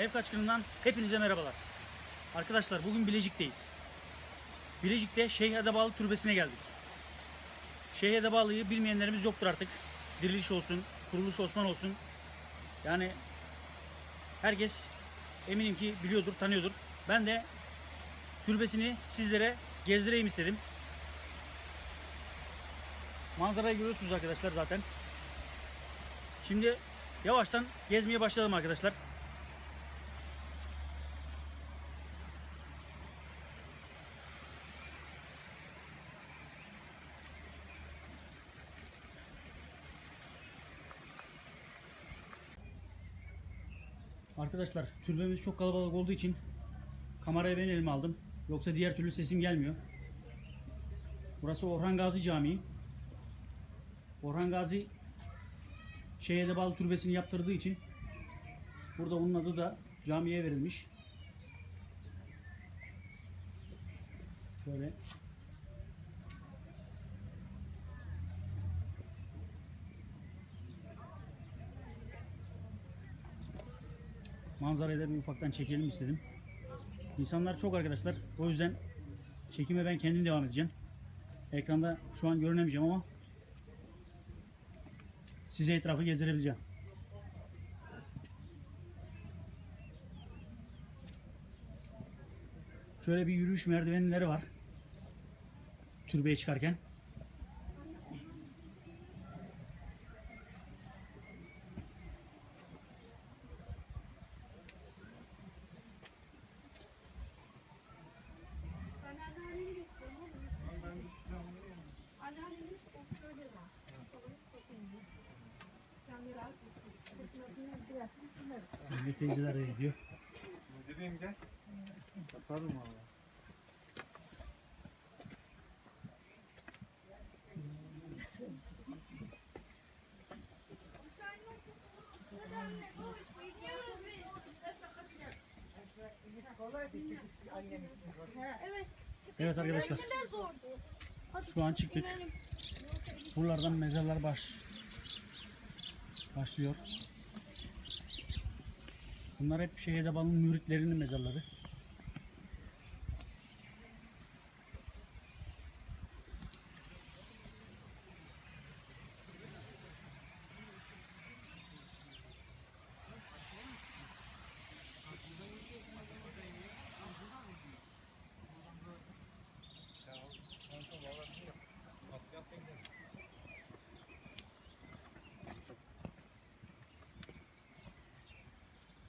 Ev kaçkınından hepinize merhabalar. Arkadaşlar bugün Bilecik'teyiz. Bilecik'te Şeyh Edebalı Türbesi'ne geldik. Şeyh Edebalı'yı bilmeyenlerimiz yoktur artık. Diriliş olsun, Kuruluş Osman olsun. Yani herkes eminim ki biliyordur, tanıyordur. Ben de türbesini sizlere gezdireyim istedim. Manzarayı görüyorsunuz arkadaşlar zaten. Şimdi yavaştan gezmeye başlayalım arkadaşlar. Arkadaşlar türbemiz çok kalabalık olduğu için kamerayı ben elime aldım. Yoksa diğer türlü sesim gelmiyor. Burası Orhan Gazi Camii. Orhan Gazi Şeyh'e bağlı türbesini yaptırdığı için burada onun adı da camiye verilmiş. Şöyle manzarayı da bir ufaktan çekelim istedim. İnsanlar çok arkadaşlar. O yüzden çekime ben kendim devam edeceğim. Ekranda şu an görünemeyeceğim ama size etrafı gezdirebileceğim. Şöyle bir yürüyüş merdivenleri var. Türbeye çıkarken. Binir girersin bunları. Şimdi teyzeler de gidiyor. Müdürüm gel. Yaparım valla. Evet. Evet arkadaşlar. Zordu. Şu an çıktık. Buralardan mezarlar baş başlıyor. Bunlar hep Şeyh Bal'ın müritlerinin mezarları.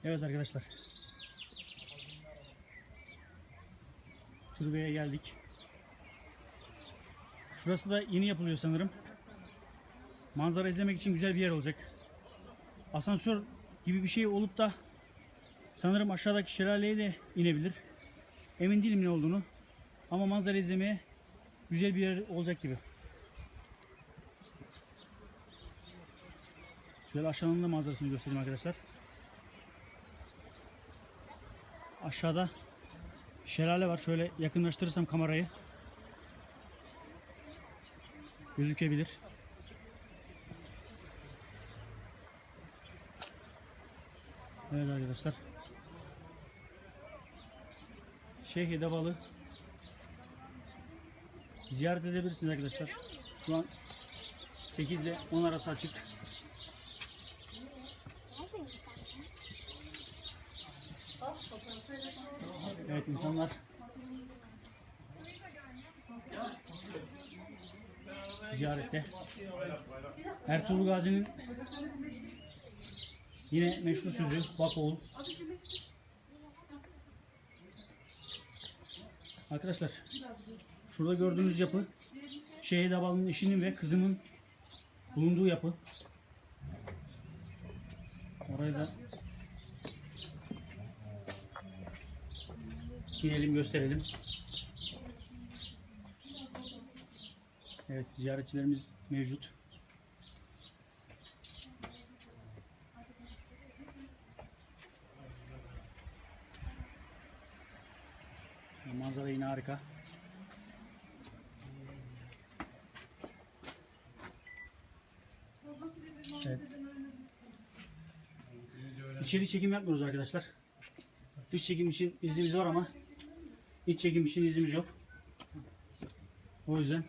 Evet arkadaşlar. Türbeye geldik. Şurası da yeni yapılıyor sanırım. Manzara izlemek için güzel bir yer olacak. Asansör gibi bir şey olup da sanırım aşağıdaki şelaleye de inebilir. Emin değilim ne olduğunu. Ama manzara izlemeye güzel bir yer olacak gibi. Şöyle aşağının da manzarasını göstereyim arkadaşlar. Aşağıda şelale var. Şöyle yakınlaştırırsam kamerayı gözükebilir. Evet arkadaşlar. Şeyh Edebalı ziyaret edebilirsiniz arkadaşlar. Şu an 8 ile 10 arası açık. Evet insanlar ziyarette. Ertuğrul Gazi'nin yine meşhur sözü bak oğul. Arkadaşlar şurada gördüğünüz yapı Şehit Abalı'nın eşinin ve kızının bulunduğu yapı. Orayı da Gidelim gösterelim. Evet ziyaretçilerimiz mevcut. Manzara yine harika. Evet. İçeri çekim yapmıyoruz arkadaşlar. Dış çekim için izimiz var ama iç çekim için izimiz yok. O yüzden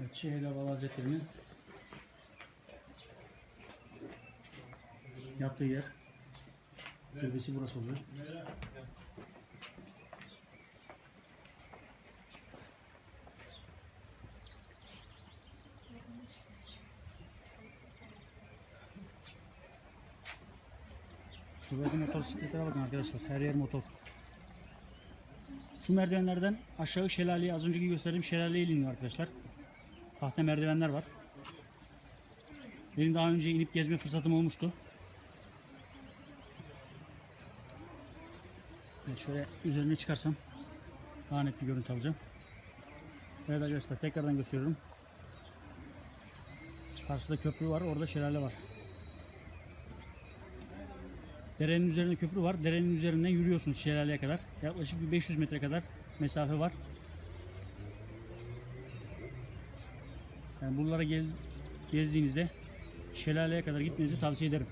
Evet, Şehirli Hava Hazretleri'nin yaptığı yer. Türbesi burası oluyor. Şuradaki motosikletlere bakın arkadaşlar. Her yer motor. Şu merdivenlerden aşağı şelaleye az önceki gösterdiğim şelaleye iniyor arkadaşlar. Tahta merdivenler var. Benim daha önce inip gezme fırsatım olmuştu. Evet şöyle üzerine çıkarsam daha net bir görüntü alacağım. Evet arkadaşlar tekrardan gösteriyorum. Karşıda köprü var, orada şelale var. Derenin üzerinde köprü var. Derenin üzerinden yürüyorsunuz şelaleye kadar. Yaklaşık bir 500 metre kadar mesafe var. Yani buralara gel, gezdiğinizde şelaleye kadar gitmenizi tavsiye ederim.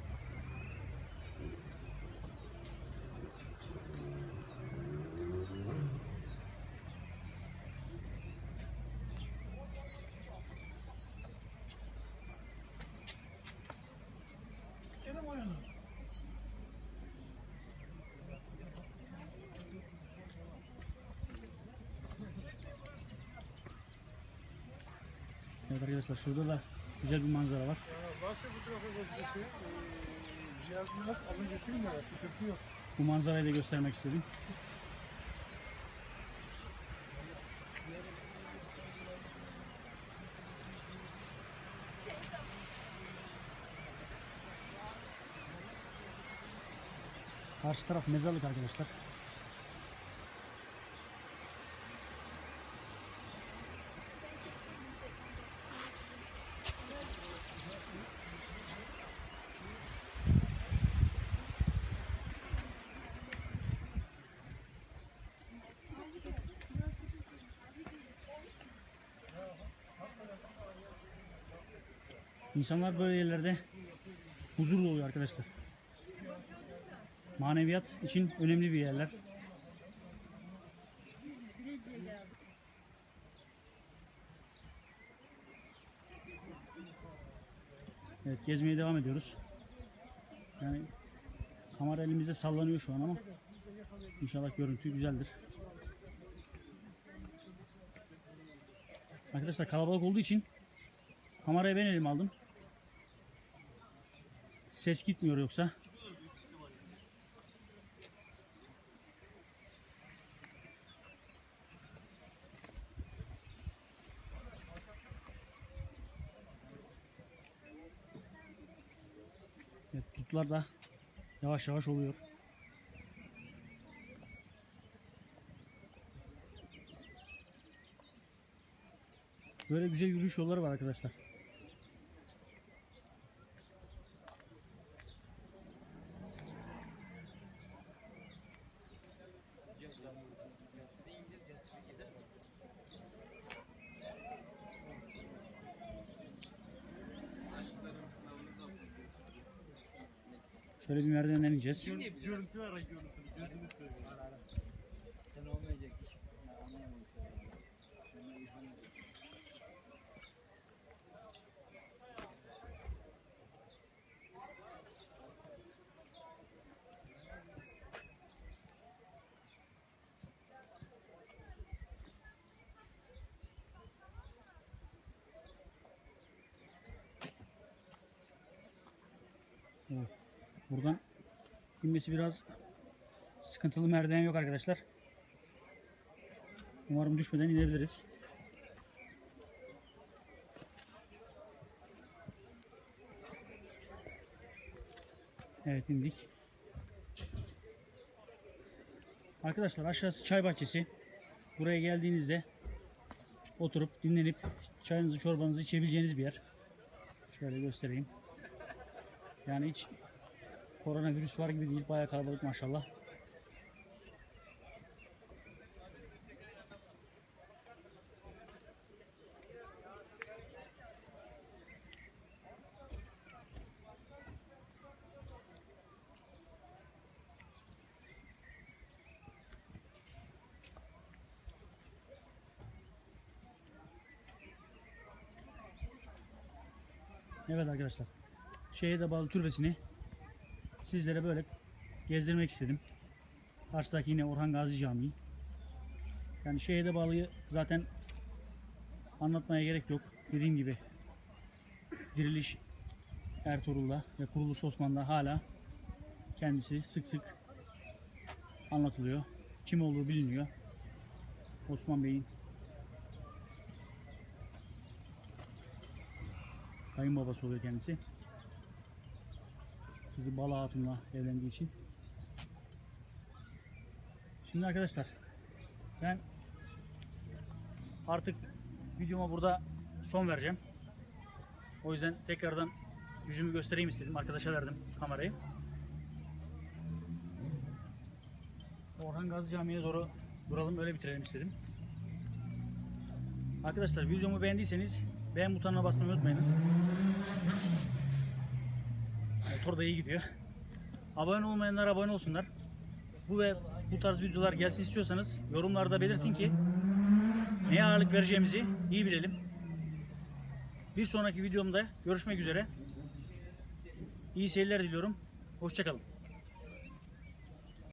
Evet arkadaşlar şurada da güzel bir manzara var. Varsa bu tarafa bakıcısı, e, cihaz biraz alın götürün ya, sıkıntı yok. Bu manzarayı da göstermek istedim. Karşı taraf mezarlık arkadaşlar. İnsanlar böyle yerlerde huzurlu oluyor arkadaşlar. Maneviyat için önemli bir yerler. Evet gezmeye devam ediyoruz. Yani kamera elimizde sallanıyor şu an ama inşallah görüntü güzeldir. Arkadaşlar kalabalık olduğu için kamerayı ben elime aldım. Ses gitmiyor yoksa. Evet, tutlar da yavaş yavaş oluyor. Böyle güzel yürüyüş yolları var arkadaşlar. Şöyle bir merdivenden ineceğiz. Görüntü ara görüntü, gözünü seveyim. Sen olmayacak iş. Ben Buradan inmesi biraz sıkıntılı merdiven yok arkadaşlar. Umarım düşmeden inebiliriz. Evet indik. Arkadaşlar aşağısı çay bahçesi. Buraya geldiğinizde oturup dinlenip çayınızı çorbanızı içebileceğiniz bir yer. Şöyle göstereyim. Yani hiç Koronavirüs var gibi değil. Bayağı kalabalık maşallah. Evet arkadaşlar. Şehirde bağlı türbesini sizlere böyle gezdirmek istedim. Karşıdaki yine Orhan Gazi Camii. Yani şehirde bağlıyı zaten anlatmaya gerek yok. Dediğim gibi diriliş Ertuğrul'da ve kuruluş Osmanlı'da hala kendisi sık sık anlatılıyor. Kim olduğu biliniyor. Osman Bey'in kayınbabası oluyor kendisi. Kızı Bala Hatun'la evlendiği için. Şimdi arkadaşlar ben artık videoma burada son vereceğim. O yüzden tekrardan yüzümü göstereyim istedim. Arkadaşa verdim kamerayı. Orhan Gazi Camii'ye doğru duralım öyle bitirelim istedim. Arkadaşlar videomu beğendiyseniz beğen butonuna basmayı unutmayın. Motor da iyi gidiyor. Abone olmayanlar abone olsunlar. Bu ve bu tarz videolar gelsin istiyorsanız yorumlarda belirtin ki neye ağırlık vereceğimizi iyi bilelim. Bir sonraki videomda görüşmek üzere. İyi seyirler diliyorum. Hoşçakalın.